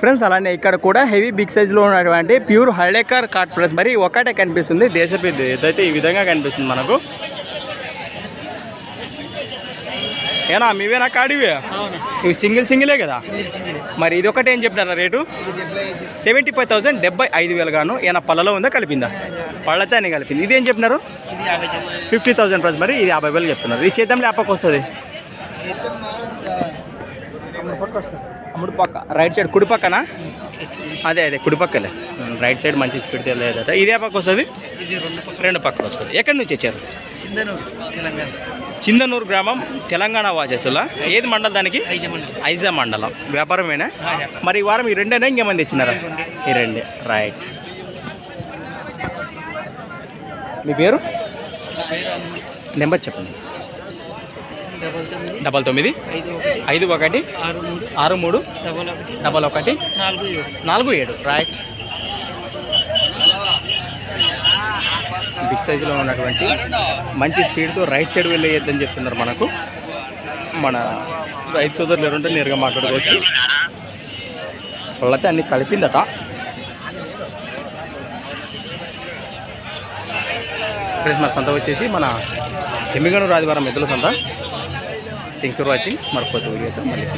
Friends అలానే ఇక్కడ కూడా హెవీ బిగ్ సైజ్లో ఉన్నటువంటి ప్యూర్ హళ్ళేకర్ కార్డ్ ఫ్రెండ్స్. మరి ఒకటే కనిపిస్తుంది దేశపెద్ద ఏదైతే ఈ విధంగా కనిపిస్తుంది మనకు. ఏనా మీవేనా కాడివే? ఇవి సింగిల్ సింగిలే కదా? మరి ఇది ఒకటి ఏం చెప్తారా రేటు? సెవెంటీ ఫైవ్ థౌసండ్ డెబ్బై ఐదు వేలు గాను ఏమైనా పళ్ళలో ఉందా కలిపిందా? పళ్ళతో అని కలిపింది. ఇది ఏం చెప్పినారు ఫిఫ్టీ థౌసండ్ ప్రైస్ మరి ఇది యాభై వేలు చెప్తున్నారు. ఇది చేద్దాం. లేపకు వస్తుంది అమ్ముడు పక్క రైట్ సైడ్ కుడి పక్కన అదే అదే కుడి పక్కలే రైట్ సైడ్ మంచి స్పీడ్ తెలియదట ఇదే పక్క వస్తుంది? రెండు పక్కల వస్తుంది. ఎక్కడి నుంచి వచ్చారు? సింధనూరు తెలంగాణ. సింధనూరు గ్రామం తెలంగాణ వాచెస్లా ఏది మండలం దానికి? ఐజా మండలం. వ్యాపారమేనా? మరి ఈ వారం ఈ రెండేనా? ఇంకేమంది ఇచ్చినారా? ఈ రెండే. రైట్ మీ పేరు. నెంబర్ చెప్పండి. డబల్ తొమ్మిది. ఐదు ఒకటి. ఆరు మూడు. డబల్ ఒకటి. నాలుగు ఏడు. రైట్ బిగ్ సైజులో ఉన్నటువంటి మంచి స్పీడ్తో రైట్ సైడ్ వెళ్ళేయద్దని చెప్తున్నారు మనకు. మన రైతు సోదరులు ఎవరుంటే నేరుగా మాట్లాడుకోవచ్చు. వాళ్ళైతే అన్ని కలిపిందట. ఫ్రెండ్స్ మన సంత వచ్చేసి మన ఎమ్మిగనూరు ఆదివారం ఎద్దుల సంత. Thanks for watching. మరొక వీడియోతో మళ్ళీ